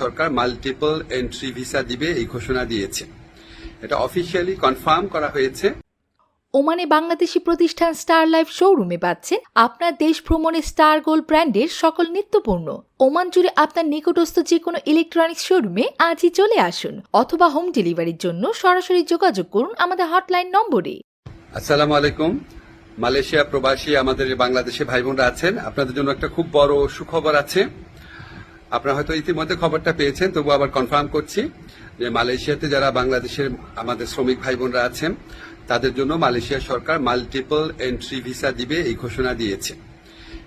সরকার multiple entry visa দিবে এই ঘোষণা দিয়েছে। এটা অফিসিয়ালি কনফার্ম করা হয়েছে। ওমানে বাংলাদেশি প্রতিষ্ঠান স্টার লাইফ শোরুমে পাচ্ছেন আপনার দেশ ভ্রমণে স্টার গোল্ড ব্র্যান্ডের সকল নিত্যপণ্য। ওমান জুড়ে আপনার নিকটস্থ যে কোনো ইলেকট্রনিক্স শোরুমে আজই চলে আসুন অথবা হোম ডেলিভারির জন্য সরাসরি যোগাযোগ করুন আমাদের হটলাইন নম্বরে। আসসালামু আলাইকুম। মালয়েশিয়া প্রবাসী আমাদের বাংলাদেশে ভাই বোনরা আছেন। আপনাদের জন্য একটা খুব বড় সুখবর আছে। আপনারা হয়তো ইতিমধ্যে খবরটা পেয়েছেন তবু আবার কনফার্ম করছি যে মালয়েশিয়াতে যারা বাংলাদেশের আমাদের শ্রমিক ভাই বোনরা আছেন, তাদের জন্য মালয়েশিয়া সরকার মাল্টিপল এন্ট্রি ভিসা দিবে এই ঘোষণা দিয়েছে।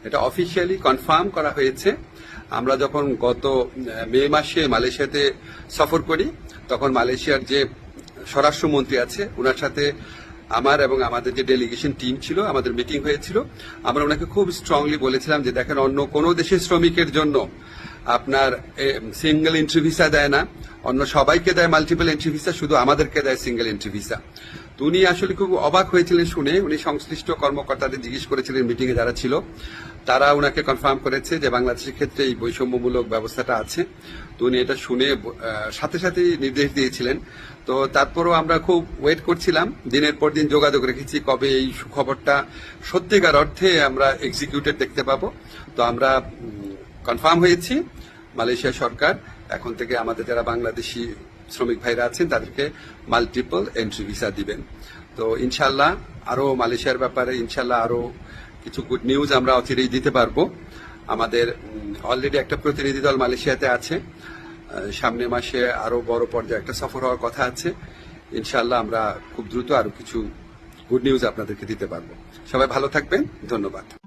এটা অফিসিয়ালি কনফার্ম করা হয়েছে। আমরা যখন গত মে মাসে মালয়েশিয়াতে সফর করি, তখন মালয়েশিয়ার যে স্বরাষ্ট্রমন্ত্রী আছে ওনার সাথে আমার এবং আমাদের যে ডেলিগেশন টিম ছিল, আমাদের মিটিং হয়েছিল, আমরা ওনাকে খুব স্ট্রংলি বলেছিলাম যে দেখেন অন্য কোনো দেশের শ্রমিকের জন্য আপনার সিঙ্গেল এন্ট্রি ভিসা দেয় না। অন্য সবাইকে দেয় মাল্টিপল এন্ট্রি ভিসা শুধু আমাদেরকে দেয় সিঙ্গেল এন্ট্রি ভিসা তো উনি আসলে খুব অবাক হয়েছিলেন শুনে। উনি সংশ্লিষ্ট কর্মকর্তাদের জিজ্ঞেস করেছিলেন মিটিংয়ে যারা ছিল, তারা ওনাকে কনফার্ম করেছে যে বাংলাদেশের ক্ষেত্রে এই বৈষম্যমূলক ব্যবস্থাটা আছে। তো উনি এটা শুনে সাথে সাথে নির্দেশ দিয়েছিলেন। তো তারপরও আমরা খুব ওয়েট করছিলাম। দিনের পর দিন যোগাযোগ রেখেছি, কবে এই সুখবরটা সত্যিকার অর্থে আমরা এক্সিকিউটেড দেখতে পাবো। তো আমরা কনফার্ম হয়েছি। মালয়েশিয়া সরকার এখন থেকে আমাদের যারা বাংলাদেশি শ্রমিক ভাইরা আছেন তাদেরকে মাল্টিপল এন্ট্রি ভিসা দিবেন। তো ইনশাল্লাহ আরও মালয়েশিয়ার ব্যাপারে ইনশাল্লাহ আরও কিছু গুড নিউজ আমরা অচিরেই দিতে পারব। আমাদের অলরেডি একটা প্রতিনিধি দল মালয়েশিয়াতে আছে। আহ, সামনের মাসে আরও বড় পর্যায়ে একটা সফর হওয়ার কথা আছে। ইনশাল্লাহ আমরা খুব দ্রুত আরও কিছু গুড নিউজ আপনাদেরকে দিতে পারব। সবাই ভালো থাকবেন। ধন্যবাদ।